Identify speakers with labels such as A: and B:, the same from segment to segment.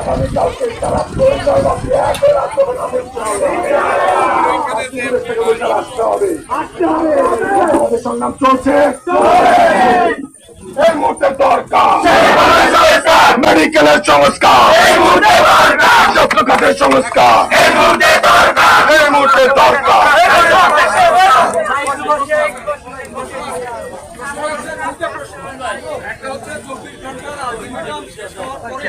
A: আগামীকালকে তারা পরিচয় বাকি এখন আন্দোলন আসতে হবে আমাদের সংগ্রাম চলছে। এই মুহূর্তে দরকার। মেডিকেলের সংস্কার। খাতের সংস্কার এই মুহূর্তে দরকার
B: একটা হচ্ছে চব্বিশ ঘণ্টার আলটিমেটাম শেষ হওয়ার পরে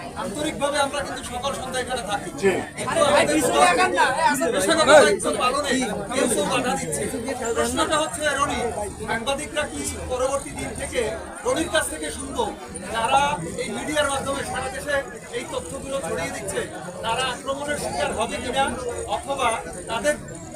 B: আন্তরিকভাবে আমরা কিন্তু সকাল সন্ধ্যা এখানে থাকি। বাধা দিচ্ছে। প্রশ্নটা হচ্ছে রনি সাংবাদিকরা কি পরবর্তী দিন থেকে রনির কাছ থেকে শুনব? যারা এই মিডিয়ার মাধ্যমে সারা দেশে এই তথ্যগুলো ছড়িয়ে দিচ্ছে। তারা আক্রমণের শিকার হবে কিনা? অথবা তাদের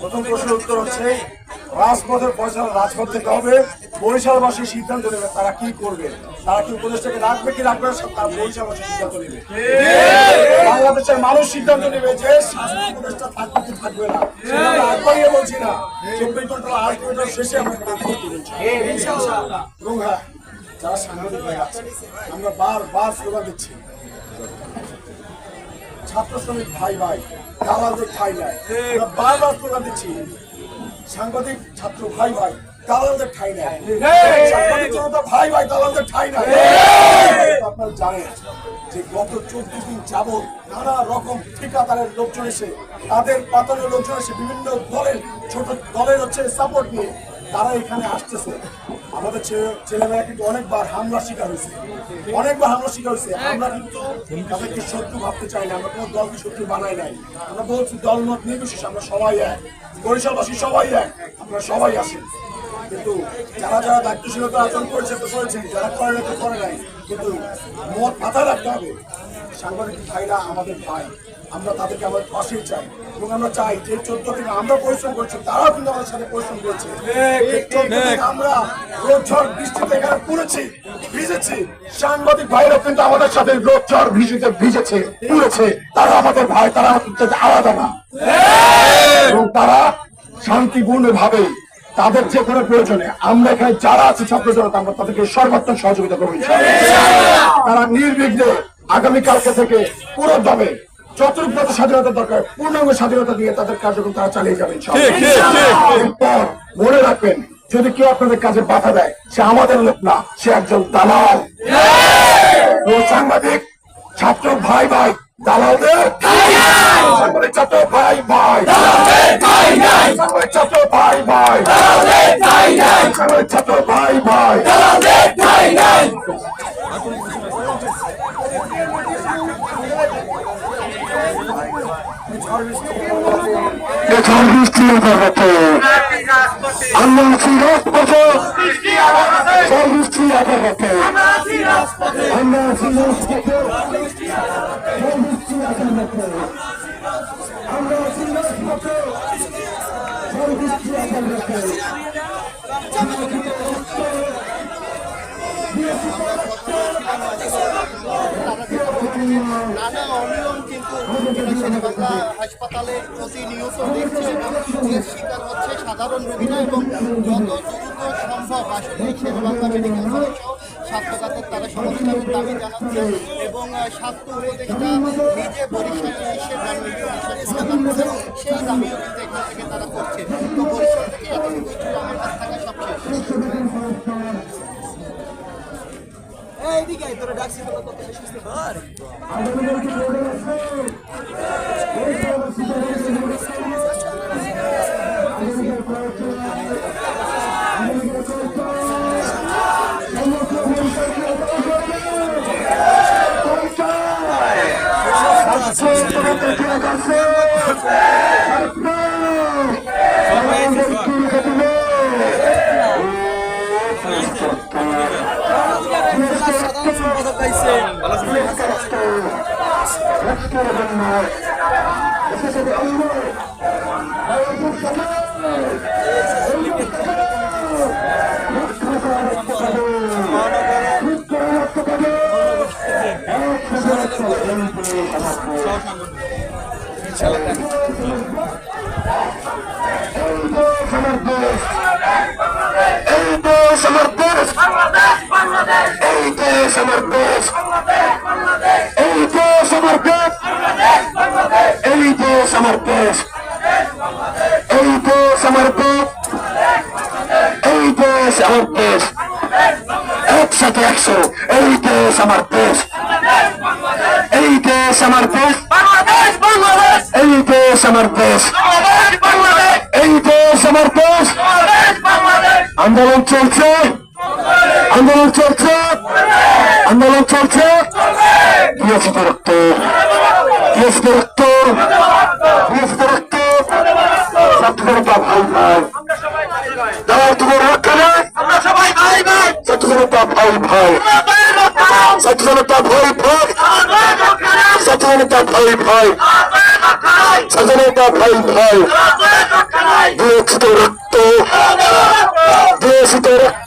A: প্রথম প্রশ্নের উত্তর হচ্ছে, রাজপথের ফয়সালা রাজপথ থেকে হবে। বরিশালবাসী সিদ্ধান্ত নেবে তারা কি করবে। তারা কি উপদেশটাকে রাখবে, কি রাখবে না তারা বরিশালবাসী সিদ্ধান্ত নেবে। বাংলাদেশের মানুষ সিদ্ধান্ত নেবে যে আমরা বার বার স্লোগান দিচ্ছি। ছাত্র শ্রমিক ভাই ভাই দালালদের ঠাই নাই বারবার স্লোগান দিচ্ছি। সাংবাদিক ছাত্র ভাই ভাই দালালদের ঠাই নাই সাংবাদিক জনতা ভাই ভাই দালালদের ঠাই নাই আপনারা জানেন যে গত চোদ্দ দিন যাবৎ নানা রকম ঠিকাদারের লোকজন এসে তাদের পাতানোর লোকজন এসে বিভিন্ন দলের ছোট দলের হচ্ছে সাপোর্ট নিয়ে তারা এখানে আসতেছে। আমাদের ছেলেমেয়েরা কিন্তু অনেকবার হামলা শিকার হয়েছে। অনেকবার হামলা শিকার হয়েছে। আমরা কিন্তু তাদেরকে শত্রু ভাবতে চাই না। আমরা কোনো দলকে শত্রু বানাই নাই। আমরা বলছি, দলমত নির্বিশেষ আমরা সবাই এক। বরিশালবাসী সবাই এক। আমরা সবাই আসি। কিন্তু যারা যারা দায়িত্বশীলতা আচরণ করেছে, তো করেছে যারা করে না তো করে নাই। কিন্তু মত মাথায় রাখতে হবে। সাংবাদিক ভাইরা, আমাদের ভাই আমরা তাদেরকে আমাদের পাশেই চাই এবং আমরা চাই যে চোদ্দ দিন আমরা পরিশ্রম করছি তারাও কিন্তু আমাদের সাথে পরিশ্রম করছে। এই 14 দিন আমরা রোদ ঝড় বৃষ্টিতে এখানে পড়েছি ভিজেছি। সাংবাদিক ভাইরা কিন্তু আমাদের সাথে রোদ ঝড় ভিজেতে ভিজেছে পুড়েছে। তারা আমাদের ভাই তারা আমাদের আলাদা না। এবং তারা শান্তিপূর্ণ ভাবে তাদের যে কোনো প্রয়োজনে আমরা এখানে যারা আছে ছাত্র জনতা আমরা তাদেরকে সর্বাত্মক সহযোগিতা করব তারা নির্বিঘ্নে আগামীকালকে থেকে পুরো দমে যতটুকু স্বাধীনতা দরকার পূর্ণাঙ্গ স্বাধীনতা দিয়ে তাদের কার্যক্রম তারা চালিয়ে যাবেন মনে রাখবেন যদি কেউ আপনাদের কাজে বাধা দেয় সে আমাদের লোক না সে একজন দালাল। ও সাংবাদিক ছাত্র ভাই ভাই দালালদের সাংবাদিক ছাত্র ভাই ভাই। সাংবাদিক ছাত্র ভাই ভাই। সাংবাদিক ছাত্র ভাই ভাই। এখন বৃষ্টি হতে আমরা আছি রাজপথে সব বৃষ্টি আঘাতে আমরা আছি রাজপথে সব বৃষ্টি আঘাতে আমরা আছি রাজপথে সব বৃষ্টি আঘাতে
C: নানা অনিয়ম কিন্তু শেরেবাংলা হাসপাতালে প্রতিনিয়ত দেখছে এবং শিকার হচ্ছে সাধারণ রোগীরা এবং যত দ্রুত সম্ভব আসলে শেরেবাংলা মেডিকেল কলেজ স্বাস্থ্যখাতের তারা সংস্কারের দাবি জানাচ্ছে এবং স্বাস্থ্য উপদেষ্টা নিজে বরিশালে মাননীয় সেই দাবিও কিন্তু এখান থেকে তারা করছে। তো বরিশাল থেকে ছিল আমার কাছ থাকা সবচেয়ে
D: এই এই দেশ আমার দেশ এই দেশ আমার দেশ এই এই দেশ আমার দেশ এই দেশ আমার দেশ এই দেশ আমার দেশ একসাথে একশো এই দেশ আমার দেশ এই দেশ আমার দেশ বাংলাদেশ বাংলাদেশ এই দেশ আমার দেশ বাংলাদেশ বাংলাদেশ এই দেশ দেশভক্ত দেশভক্ত ছাত্রজনতা ভাই ভাই দাঁড়াও তোমার রক্ষা নেই ছাত্রজনতা ভাই ভাই ছাত্রজনতা ভাই ভাই ছাত্রজনতা ভাই ভাই ছাত্রজনতা ভাই ভাই বিরোচিত রক্ত বিরোচিত রক্ত